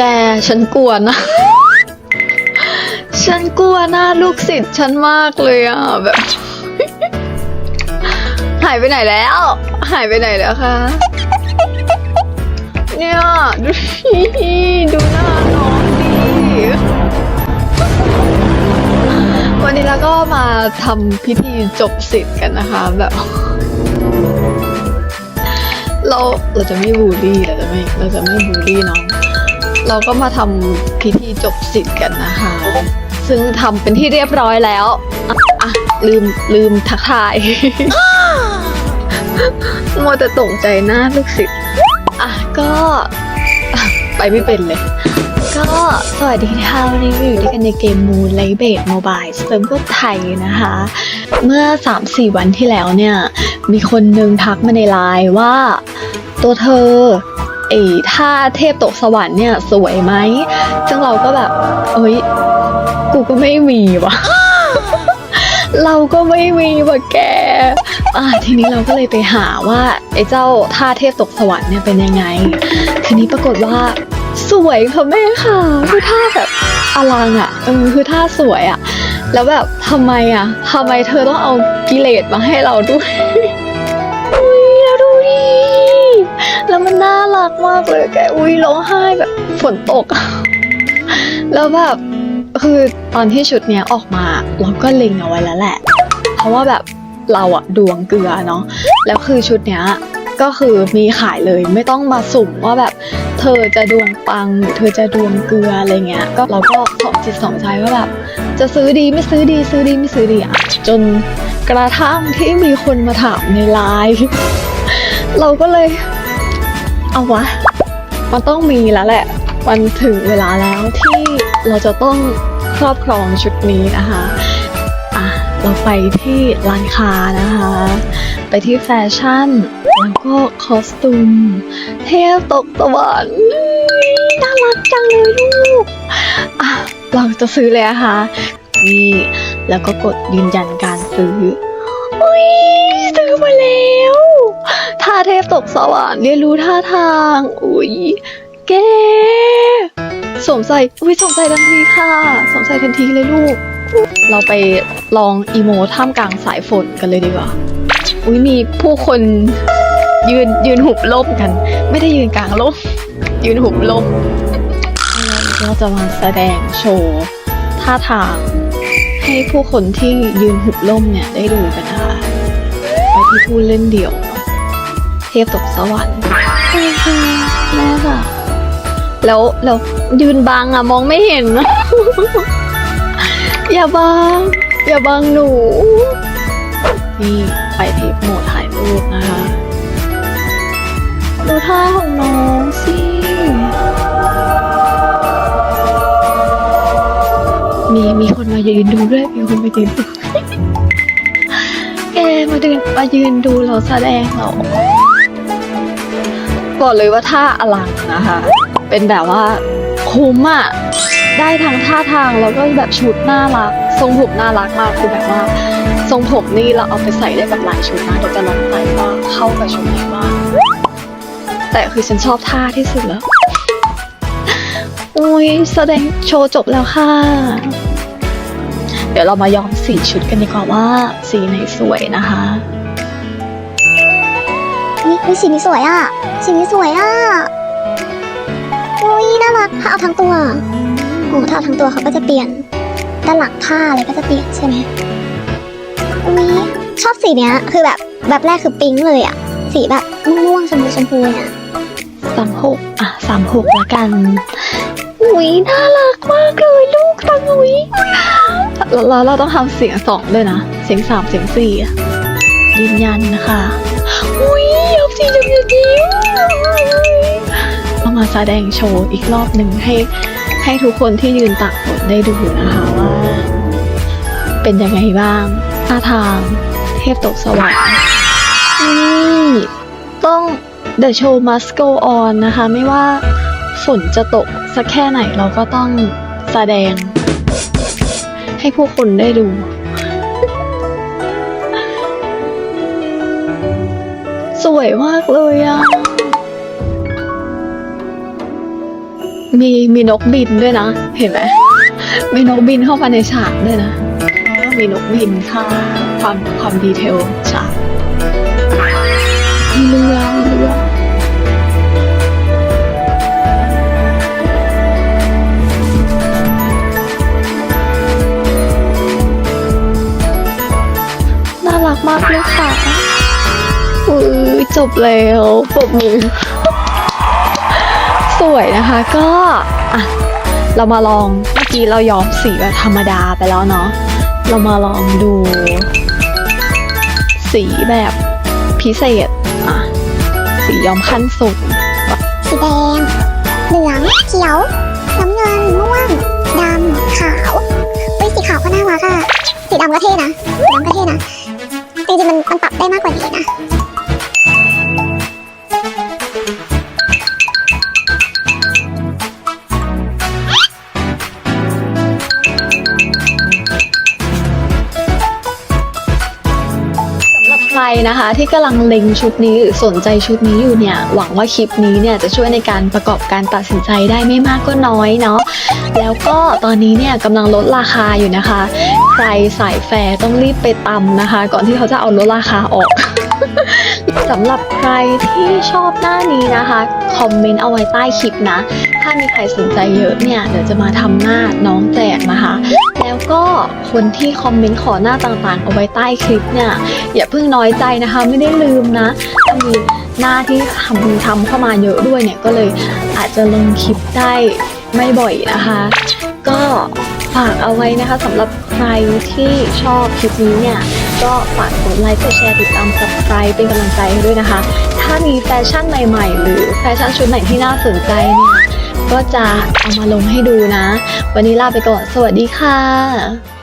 แกฉันกลัวนะ ฉันกลัวหน้าลูกศิษย์ฉันมากเลยอะแบบ หายไปไหนแล้ว หายไปไหนแล้วคะ เนี่ยดูดูหน้าน้องดิวันนี้เราก็มาทำพิธีจบสิทธิ์กันนะคะ แบบ เราเราจะไม่บูลลี่เราจะไม่เราจะไม่บูลลี่น้อง เราก็มาทำพิธีจบสิทธิ์กันนะคะ ซึ่งทำเป็นที่เรียบร้อยแล้วอะอะลืมลืมทักทาย มัวแต่ตกใจหน้าลูกศิษย์อะก็อะไปไม่เป็นเลย ก็สวัสดีค่ะวันนี้เราอยู่ด้วยกันในเกมมูนไลเบดโมบายเซิร์ฟเวอร์ไทยนะคะ เมื่อ 3-4 วันที่แล้วเนี่ย มีคนนึงทักมาในไลน์ว่า ตัวเธอ ไอ้ท่าเทพตกสวรรค์เนี่ยสวยไหมซึ่งเราก็แบบ เอ้ย กูก็ไม่มีวะเราก็ไม่มีว่ะแก อ่าทีนี้เราก็เลยไปหาว่าไอ้เจ้าท่าเทพตกสวรรค์เนี่ยเป็นยังไง ทีนี้ปรากฏว่าสวยค่ะแม่ค่ะคือท่าแบบอลังอะเออคือท่าสวยอะ แล้วแบบทำไมอะทำไมเธอต้องเอากิเลสมาให้เราด้วยอุ้ยแล้วดูดิแล้วมันน่า รักมากเลยแกอุ้ยร้องไห้แบบฝนตก แล้วแบบคือตอนที่ชุดเนี้ยออกมาเราก็เล็งเอาไว้แล้วแหละ เพราะว่าแบบเราอะดวงเกลือเนาะแล้วคือชุดเนี้ยก็คือมีขายเลยไม่ต้องมาสุ่มว่าแบบ เธอจะดวงปังหรือเธอจะดวงเกลืออะไรเงี้ยก็เราก็สองจิตสองใจว่าแบบจะซื้อดีไม่ซื้อดีซื้อดีไม่ซื้อดีอะจนกระทั่งที่มีคนมาถามในไลน์เราก็เลย เอาวะ มันต้องมีแล้วแหละ มันถึงเวลาแล้วที่เราจะต้องครอบครองชุดนี้นะคะอะเราไปที่ร้านค้านะคะ ไปที่แฟชั่น แล้วก็คอสตูม เทพตกสวรรค์น่ารักจังเลยลูกอะเราจะซื้อเลยนะคะนี่แล้วก็กดยืนยันการซื้อ เทพตกสวรรค์เรียนรู้ท่าทาง อุ้ยแกสวมใส่อุ้ยสวมใส่ทันทีค่ะสวมใส่ทันทีเลยลูก เราไปลองอีโมท่ามกลางสายฝนกันเลยดีกว่า อุ้ยมีผู้คนยืนยืนหุบล่มกัน ไม่ได้ยืนกลางล่ม ยืนหุบล่มเราจะมาแสดงโชว์ท่าทาง ให้ผู้คนที่ยืนหุบล่มเนี่ยได้ดูกันนะคะไปที่ผู้เล่นเดี่ยว พตกสวรรค์ใช่ค่ะแม่ค่ะแล้วแล้วยืนบังอะมองไม่เห็นนะอย่าบัง อย่าบังหนู นี่ไปที่โหมดถ่ายรูปนะคะดูท่าของน้องสิมีมีคนมายืนดูด้วย มีคนมายืนดูแกมายืนมายืนดูเราแสดงเหรอ บอกเลยว่าท่าอลังนะคะ เป็นแบบว่าคุ้มอะได้ทั้งท่าทางแล้วก็แบบชุดน่ารัก ทรงผมน่ารักมากคือแบบว่า ทรงผมนี่เราเอาไปใส่ได้กับหลายชุดนะเดี๋ยวจะลองใส่ว่าเข้ากับชุดไหนบ้างแต่คือฉันชอบท่าที่สุดแล้วอุ้ยแสดงโชว์จบแล้วค่ะ เดี๋ยวเรามาย้อมสีชุดกันดีกว่าว่าสีไหนสวยนะคะ อุ๊ยสีนี้สวยอะสีนี้สวยอะอุ้ยน่ารักถ้าเอาทั้งตัวโอ้ถ้าเอาทั้งตัวเขาก็จะเปลี่ยน ด้านหลังผ้าอะไรก็จะเปลี่ยนใช่ไหมอุ้ยชอบสีเนี้ย คือแบบแบบแรกคือปิ๊งเลยอะ สีแบบม่วงๆชมพูชมพูเนี่ยสามหกอะสามหกละกันอุ้ยน่ารักมากเลยลูกตังอุ้ยเราเราเราต้องทำเสียงสองด้วยนะ เสียงสามเสียงสี่ยืนยันนะคะ อมสีเอามาแสดงโชว์อีกรอบหนึ่งให้ให้ทุกคนที่ยืนตากฝนได้ดูนะคะว่า เป็นยังไงบ้างท่าทาง เทพตกสวรรค์นี่ต้อง The show must go on นะคะ ไม่ว่าฝนจะตกสักแค่ไหนเราก็ต้องแสดง ให้ผู้คนได้ดู สวยมากเลยอะมีมีนกบินด้วยนะ เห็นไหมมีนกบินเข้ามาในฉากด้วยนะ มีนกบินค่ะความความดีเทลฉากเรือเรือน่ารักมากเลยค่ะ จบแล้วปรบมือ สวยนะคะก็อะเรามาลองเมื่อกี้เราย้อมสีแบบธรรมดาไปแล้วเนาะเรามาลองดู สีแบบพิเศษอะสีย้อมขั้นสุดสีแดงเหลืองเขียวน้ำเงินม่วงดำขาวเฮ้ยสีขาวก็น่ารักอะสีดำก็เท่นะสีดำก็เท่นะจริงๆมันมันปรับได้มากกว่านี้นะ นะคะที่กำลังเล็งชุดนี้หรือสนใจชุดนี้อยู่เนี่ยหวังว่าคลิปนี้เนี่ยจะช่วยในการประกอบการตัดสินใจได้ไม่มากก็น้อยเนาะแล้วก็ตอนนี้เนี่ยกำลังลดราคาอยู่นะคะ ใครสายแฟร์ต้องรีบไปตำนะคะ ก่อนที่เขาจะเอาลดราคาออก สำหรับใครที่ชอบหน้านี้นะคะ คอมเมนต์เอาไว้ใต้คลิปนะ ถ้ามีใครสนใจเยอะเนี่ย เดี๋ยวจะมาทำหน้าน้องแจกนะคะ แล้วก็คนที่คอมเมนต์ขอหน้าต่างๆ เอาไว้ใต้คลิปเนี่ย อย่าเพิ่งน้อยใจนะคะ ไม่ได้ลืมนะถ้ามีหน้าที่ทำทำเข้ามาเยอะด้วยเนี่ย ก็เลยอาจจะลงคลิปได้ไม่บ่อยนะคะ ก็ ฝากเอาไว้นะคะสำหรับใครที่ชอบคลิปนี้เนี่ย ก็ฝากกดไลค์กดแชร์ติดตาม subscribe เป็นกำลังใจให้ด้วยนะคะ ถ้ามีแฟชั่นใหม่ๆ หรือแฟชั่นชุดไหนที่น่าสนใจเนี่ย ก็จะเอามาลงให้ดูนะ วันนี้ลาไปก่อน สวัสดีค่ะ